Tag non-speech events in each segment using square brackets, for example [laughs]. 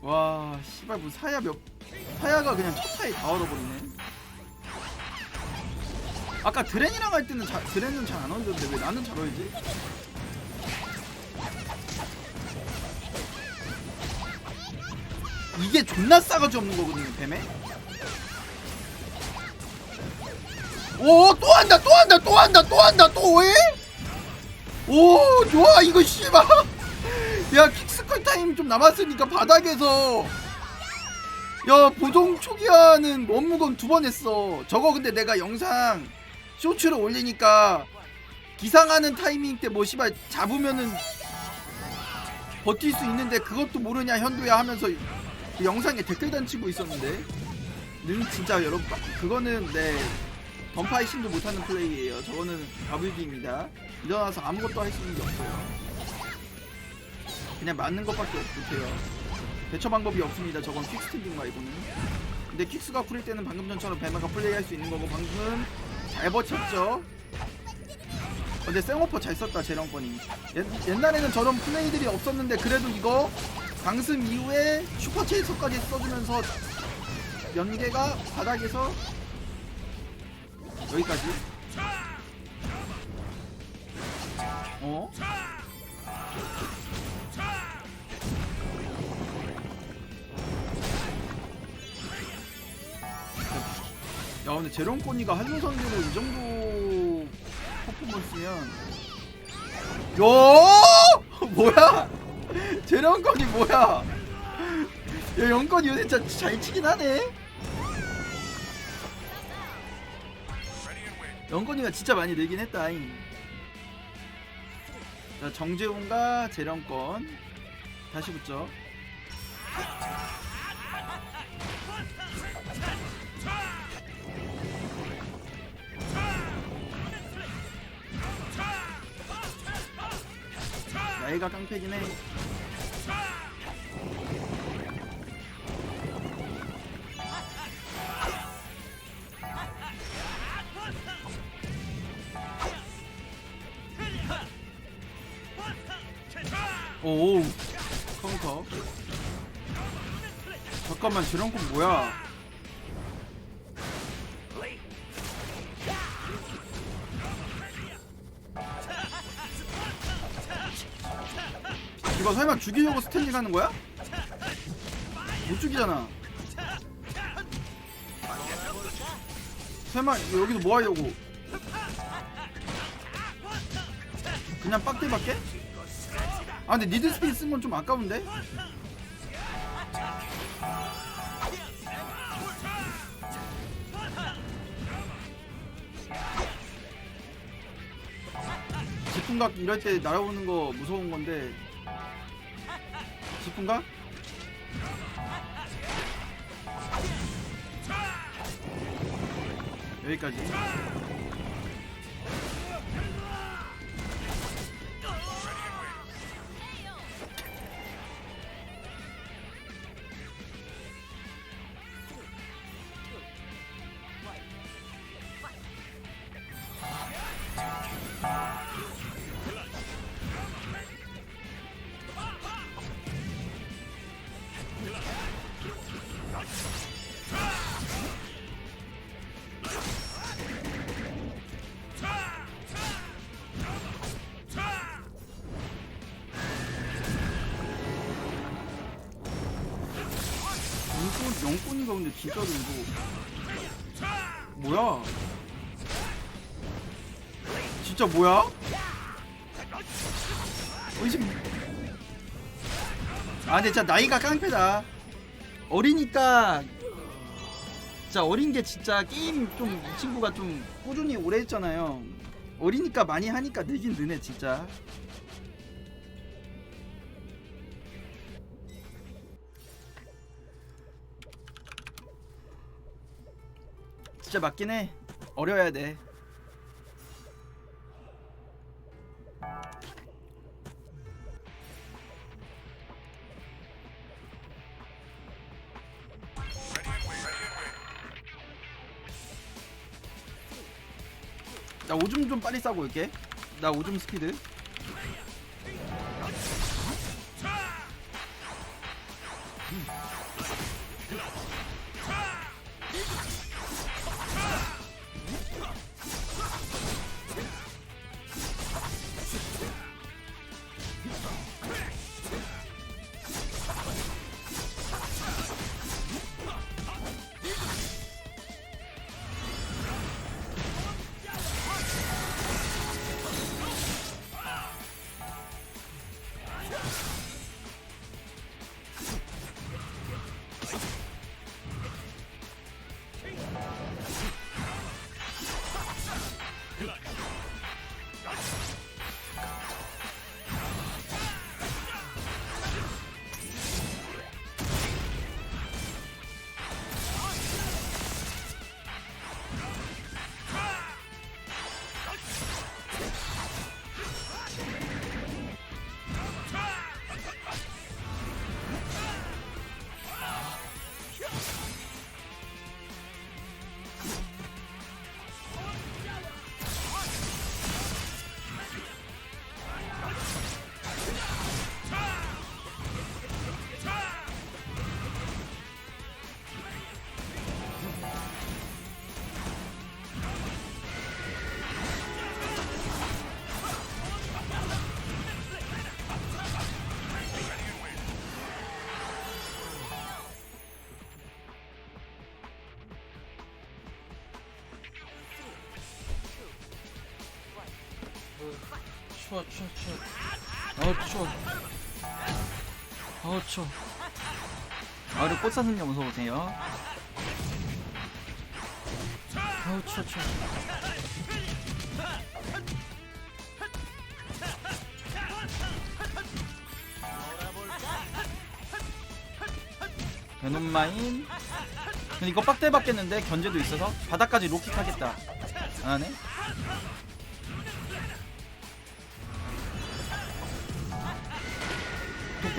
와 씨발 뭐 사야 몇 사야가 그냥 첫 타에 다 얼어버리네 아까 드렌이랑 할 때는 자, 드렌은 잘안 얼던데 왜 나는 잘 얼지? 이게 존나 싸가지 없는 거거든요 뱀에 오또 한다 또 한다 또 한다 또 한다 또 해? 오 좋아 이거 씨발 타임 좀 남았으니까 바닥에서. 야 보정 초기화는 원무건 두 번 했어. 저거 근데 내가 영상 쇼츠를 올리니까 기상하는 타이밍 때뭐 씨발 잡으면은 버틸 수 있는데 그것도 모르냐 현도야 하면서 그 영상에 댓글 단치고 있었는데. 는 진짜 여러분 그거는 네 던파이 신도 못하는 플레이예요. 저거는 가불기입니다. 일어나서 아무것도 할 수 있는 게 없어요 그냥 맞는 것밖에 못해요. 대처 방법이 없습니다. 저건 퀵스탠딩 말고는. 근데 퀵스가 쿨일 때는 방금 전처럼 배마가 플레이할 수 있는 거고 방금 잘 버텼죠? 근데 생오퍼 잘 썼다 재령권이. 옛, 옛날에는 저런 플레이들이 없었는데 그래도 이거 강승 이후에 슈퍼체이서까지 써주면서 연계가 바닥에서 여기까지. 어? 근데 제롬코니가 한루 선수로 이 정도 퍼포먼스면. 야 [laughs] 뭐야? 제롬코니 뭐야? 야 영건이 요새 진짜 잘 치긴 하네. 영건이가 진짜 많이 늘긴 했다잉. 자 정재훈과 재령권 다시 붙죠 나이가 깡패긴 해 오. 카운터. 잠깐만 저런 건 뭐야 이거 설마 죽이려고 스탠딩 하는 거야? 못 죽이잖아 설마 여기서 뭐 하려고 그냥 빡대밖에? 아 근데 니드 스피드 쓴 건 좀 아까운데? 지풍각 이럴 때 날아오는 거 무서운 건데 지풍각? 여기까지 진짜로 이거 뭐야? 진짜 뭐야? 의심 아 근데 진짜 나이가 깡패다. 어리니까 진짜 어린 게 진짜 게임 좀 이 친구가 좀 꾸준히 오래 했잖아요. 어리니까 많이 하니까 늘긴 느네 진짜 진짜 맞긴 해. 어려야 돼. 나 오줌 좀 빨리 싸고 올게. 나 오줌 스피드. 추워 추워 추워. 아우 추워. 아우 추워. 아 우리 꽃 사슴님 어서오세요. 아우 추워 추워. 베놈마인. 근데 이거 빡대 받겠는데 견제도 있어서? 바닥까지 로킥 하겠다. 안하네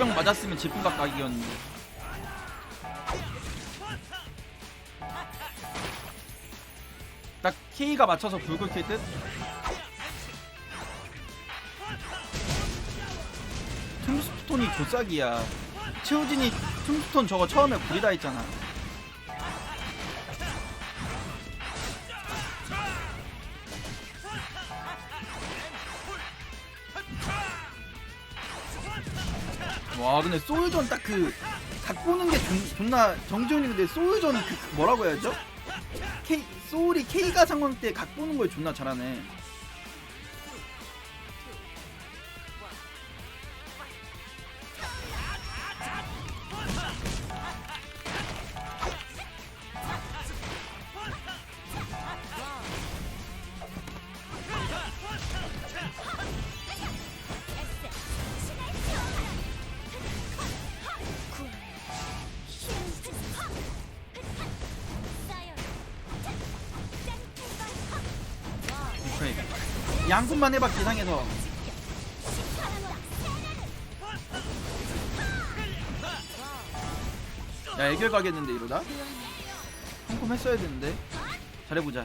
독병 맞았으면 질풍각 각이었는데. 딱 K가 맞춰서 불굴 킬 듯? 툼스톤이 조싹이야. 최우진이 툼스톤 저거 처음에 구리다 했잖아 와 근데 소울전 딱 그 각보는 게 존, 존나 정지훈이 근데 소울전 그 뭐라고 해야죠? K 소울이 K가 상황 때 각보는 걸 존나 잘하네. 양꾼만 해봐 기상에서. 야 애결 가겠는데 이러다? 한콤 했어야 되는데 잘해보자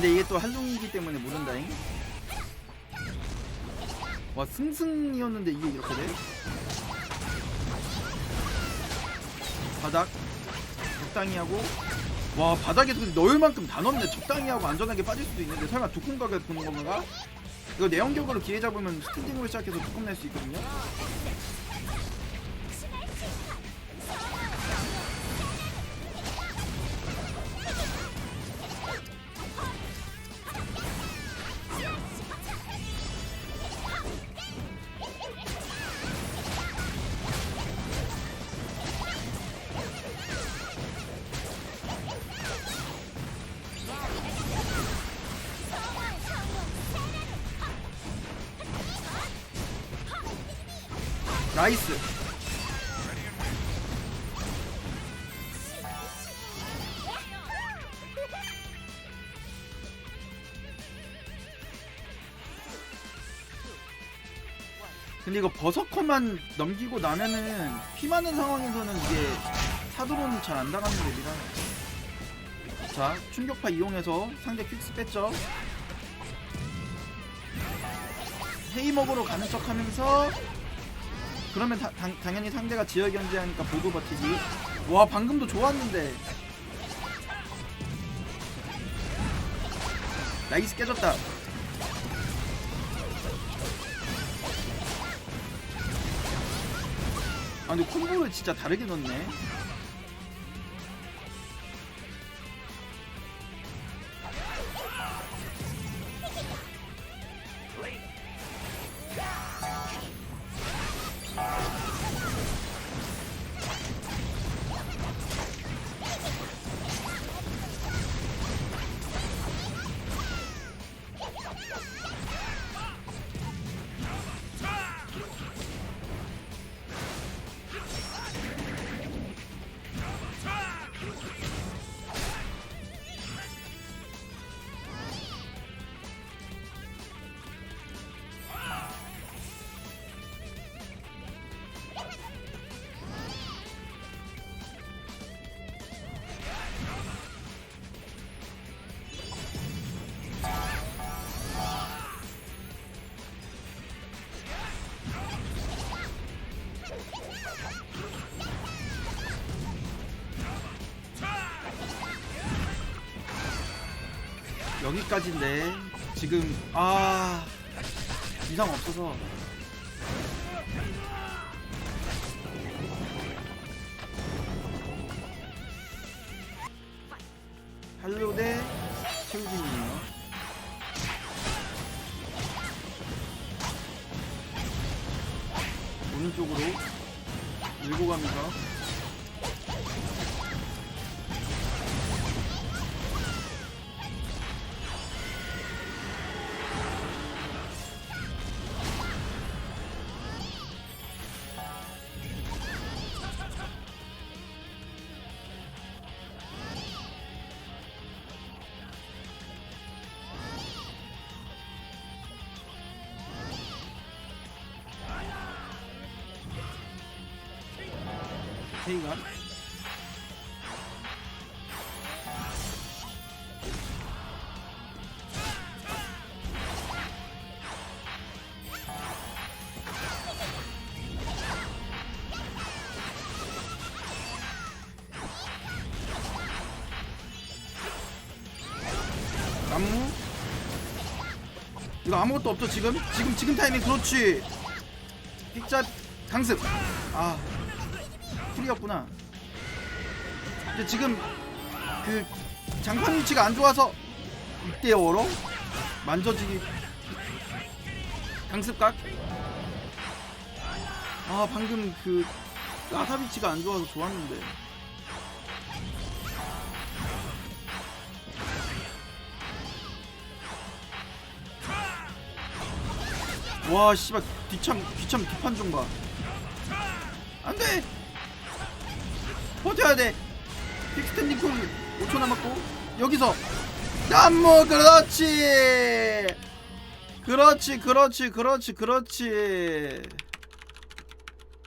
근데 이게 또 할롱이기 때문에 모른다잉? 와 승승이었는데 이게 이렇게 돼? 바닥. 적당히 하고. 와 바닥에서 근데 넣을 만큼 다 넣네. 적당히 하고 안전하게 빠질 수도 있는데 설마 두콩각을 보는 건가? 이거 내연격으로 기회 잡으면 스탠딩으로 시작해서 두콩 낼 수 있거든요 나이스. 근데 이거 버서커만 넘기고 나면은 피 많은 상황에서는 이게 사드론 잘 안 당하는 맵이라. 자 충격파 이용해서 상대 퀵스 뺐죠? 헤이먹으로 가는 척 하면서 그러면 다- 당, 당연히 상대가 지역 견제하니까 보고 버티기 와 방금도 좋았는데. 나이스 깨졌다. 아 근데 콤보를 진짜 다르게 넣네 여기까지인데 지금 아 이상 없어서. 할로 대 최우진이에요. 오른쪽으로 밀고 가면서 테이가? 나무? 이거 아무것도 없죠 지금? 지금 지금 타이밍 그렇지. 픽자 강습 아 풀이었구나. 근데 지금 그 장판 위치가 안 좋아서 이때 얼어 만져지기 강습각. 아 방금 그 나사 위치가 안 좋아서 좋았는데. 와 씨발 뒤참 뒤참 뒷판 좀 봐. 안돼. 버텨야 돼. 빅스탠딩 쿨 5초 남았고 여기서 남무 그렇지. 그렇지 그렇지 그렇지 그렇지.